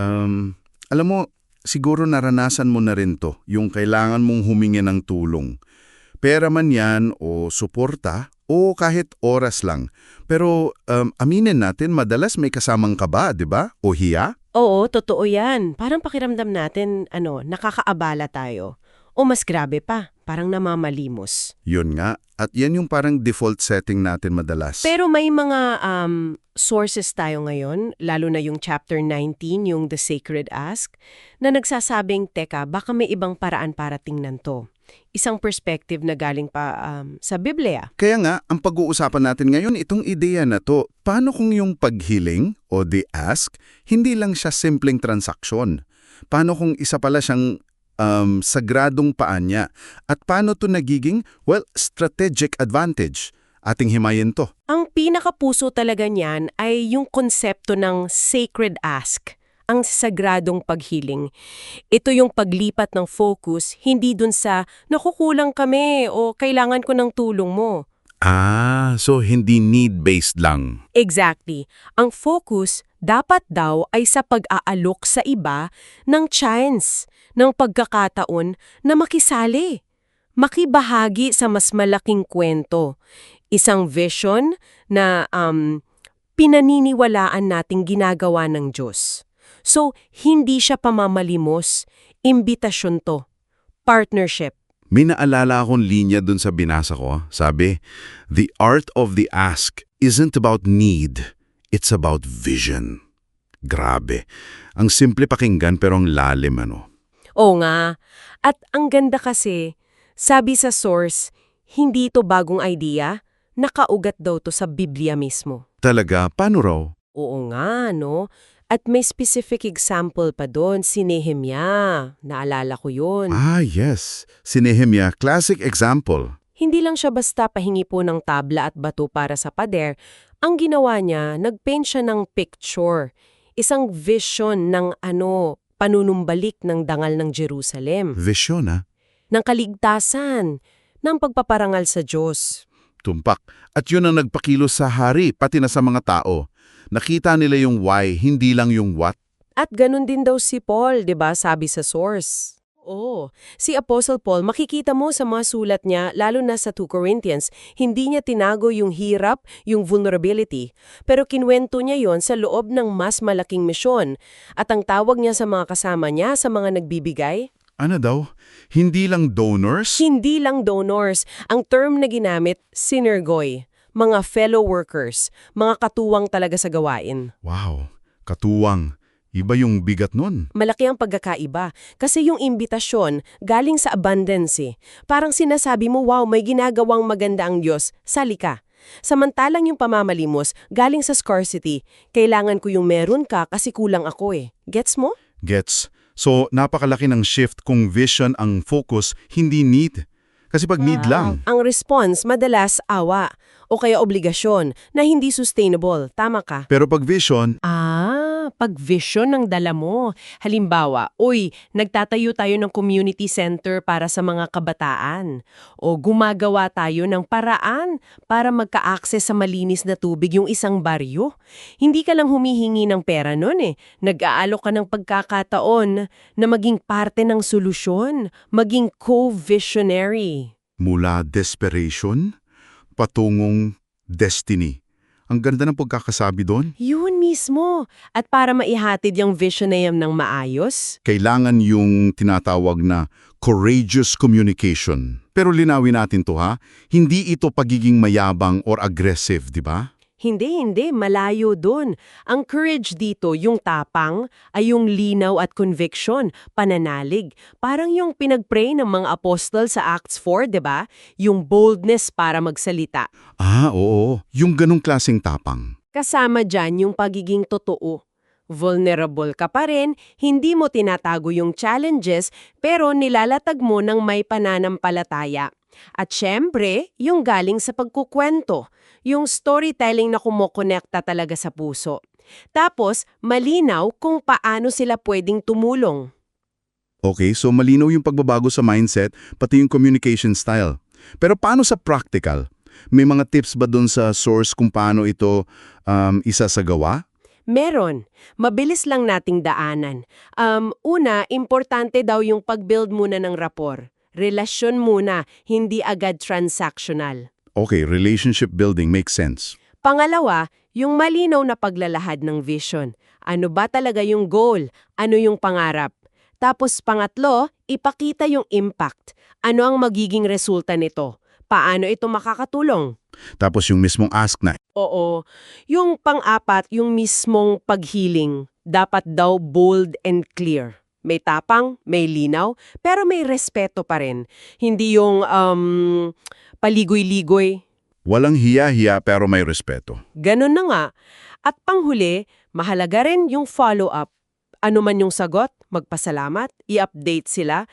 Um, alam mo, siguro naranasan mo na rin to, yung kailangan mong humingi ng tulong. Pera man yan o suporta o kahit oras lang. Pero um, aminin natin, madalas may kasamang kaba, di ba? O hiya? Oo, totoo yan. Parang pakiramdam natin, ano, nakakaabala tayo. O mas grabe pa, parang namamalimos. Yun nga. At yan yung parang default setting natin madalas. Pero may mga um, sources tayo ngayon, lalo na yung chapter 19, yung The Sacred Ask, na nagsasabing, teka, baka may ibang paraan para tingnan to. Isang perspective na galing pa um, sa Biblia. Kaya nga, ang pag-uusapan natin ngayon, itong ideya na to, paano kung yung paghiling o the ask, hindi lang siya simpleng transaksyon? Paano kung isa pala siyang um, sagradong paanya? At paano to nagiging, well, strategic advantage? Ating himayin to. Ang pinakapuso talaga niyan ay yung konsepto ng sacred ask, ang sagradong paghiling. Ito yung paglipat ng focus, hindi dun sa nakukulang kami o kailangan ko ng tulong mo. Ah, so hindi need-based lang. Exactly. Ang focus dapat daw ay sa pag-aalok sa iba ng chance, ng pagkakataon na makisali, makibahagi sa mas malaking kwento. Isang vision na um, pinaniniwalaan nating ginagawa ng Diyos. So, hindi siya pamamalimos, imbitasyon to, partnership. May naalala akong linya dun sa binasa ko. Sabi, The art of the ask isn't about need, it's about vision. Grabe. Ang simple pakinggan pero ang lalim ano. Oo nga. At ang ganda kasi, sabi sa source, hindi to bagong idea, nakaugat daw to sa Biblia mismo. Talaga, paano raw? Oo nga, no? At may specific example pa doon, si Nehemia. Naalala ko yun. Ah, yes. Si Nehemia, classic example. Hindi lang siya basta pahingi po ng tabla at bato para sa pader. Ang ginawa niya, nagpaint siya ng picture. Isang vision ng ano, panunumbalik ng dangal ng Jerusalem. Vision, ah. Ng kaligtasan, ng pagpaparangal sa Diyos. Tumpak. At yun ang nagpakilos sa hari, pati na sa mga tao. Nakita nila yung why, hindi lang yung what. At ganun din daw si Paul, 'di ba, sabi sa source. Oh, si Apostle Paul, makikita mo sa mga sulat niya, lalo na sa 2 Corinthians, hindi niya tinago yung hirap, yung vulnerability, pero kinwento niya yon sa loob ng mas malaking misyon. At ang tawag niya sa mga kasama niya, sa mga nagbibigay, Ano daw? Hindi lang donors? hindi lang donors. Ang term na ginamit, synergoy, mga fellow workers, mga katuwang talaga sa gawain. Wow, katuwang. Iba yung bigat nun. Malaki ang pagkakaiba kasi yung imbitasyon galing sa abundance eh. Parang sinasabi mo, wow, may ginagawang maganda ang Diyos, sali ka. Samantalang yung pamamalimos galing sa scarcity, kailangan ko yung meron ka kasi kulang ako eh. Gets mo? Gets. So, napakalaki ng shift kung vision ang focus, hindi need. Kasi pag need lang. Ang response madalas awa o kaya obligasyon na hindi sustainable. Tama ka? Pero pag vision, Ah, pag vision ng dala mo. Halimbawa, uy, nagtatayo tayo ng community center para sa mga kabataan. O gumagawa tayo ng paraan para magka-access sa malinis na tubig yung isang baryo. Hindi ka lang humihingi ng pera nun eh. Nag-aalok ka ng pagkakataon na maging parte ng solusyon, maging co-visionary. mula desperation, patungong destiny. Ang ganda ng pagkakasabi doon. Yun mismo. At para maihatid yung vision na yan ng maayos, Kailangan yung tinatawag na courageous communication. Pero linawin natin to ha, hindi ito pagiging mayabang or aggressive, di ba? Hindi, hindi. Malayo dun. Ang courage dito, yung tapang, ay yung linaw at conviction, pananalig. Parang yung pinag-pray ng mga apostol sa Acts 4, di ba? Yung boldness para magsalita. Ah, oo. Yung ganong klaseng tapang. Kasama dyan yung pagiging totoo. Vulnerable ka pa rin, hindi mo tinatago yung challenges, pero nilalatag mo ng may pananampalataya. At syempre, yung galing sa pagkukwento, yung storytelling na kumokonekta talaga sa puso. Tapos, malinaw kung paano sila pwedeng tumulong. Okay, so malinaw yung pagbabago sa mindset, pati yung communication style. Pero paano sa practical? May mga tips ba doon sa source kung paano ito um, isasagawa? Meron. Mabilis lang nating daanan. Um, una, importante daw yung pag-build muna ng rapor. Relasyon muna, hindi agad transactional. Okay, relationship building makes sense. Pangalawa, yung malinaw na paglalahad ng vision. Ano ba talaga yung goal? Ano yung pangarap? Tapos pangatlo, ipakita yung impact. Ano ang magiging resulta nito? Paano ito makakatulong? Tapos yung mismong ask na, Oo. Yung pang-apat, yung mismong paghiling, dapat daw bold and clear. May tapang, may linaw, pero may respeto pa rin. Hindi yung um, paligoy-ligoy. walang hiya-hiya pero may respeto. Ganun na nga. At panghuli, mahalaga rin yung follow-up. Ano man yung sagot, magpasalamat, i-update sila.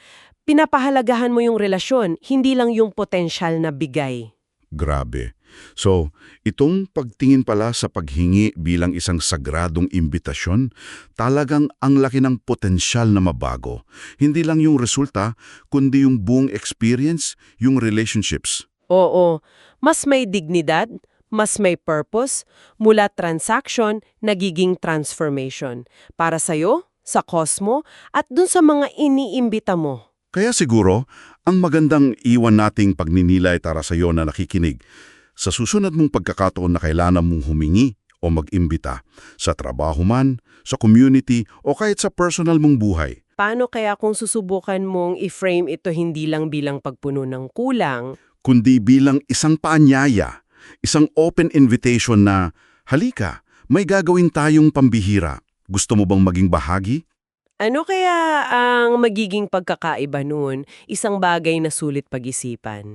Pinapahalagahan mo yung relasyon, hindi lang yung potensyal na bigay. Grabe. So, itong pagtingin pala sa paghingi bilang isang sagradong imbitasyon, talagang ang laki ng potensyal na mabago. Hindi lang yung resulta, kundi yung buong experience, yung relationships. Oo, mas may dignidad, mas may purpose, mula transaction, nagiging transformation. Para sa'yo, sa Cosmo, at dun sa mga iniimbita mo. Kaya siguro, ang magandang iwan nating pagninilay tara sa iyo na nakikinig. Sa susunod mong pagkakataon na kailangan mong humingi o mag-imbita, sa trabaho man, sa community o kahit sa personal mong buhay. Paano kaya kung susubukan mong i-frame ito hindi lang bilang pagpuno ng kulang, kundi bilang isang paanyaya, isang open invitation na, halika, may gagawin tayong pambihira. Gusto mo bang maging bahagi? Ano kaya ang magiging pagkakaiba nun, isang bagay na sulit pag-isipan?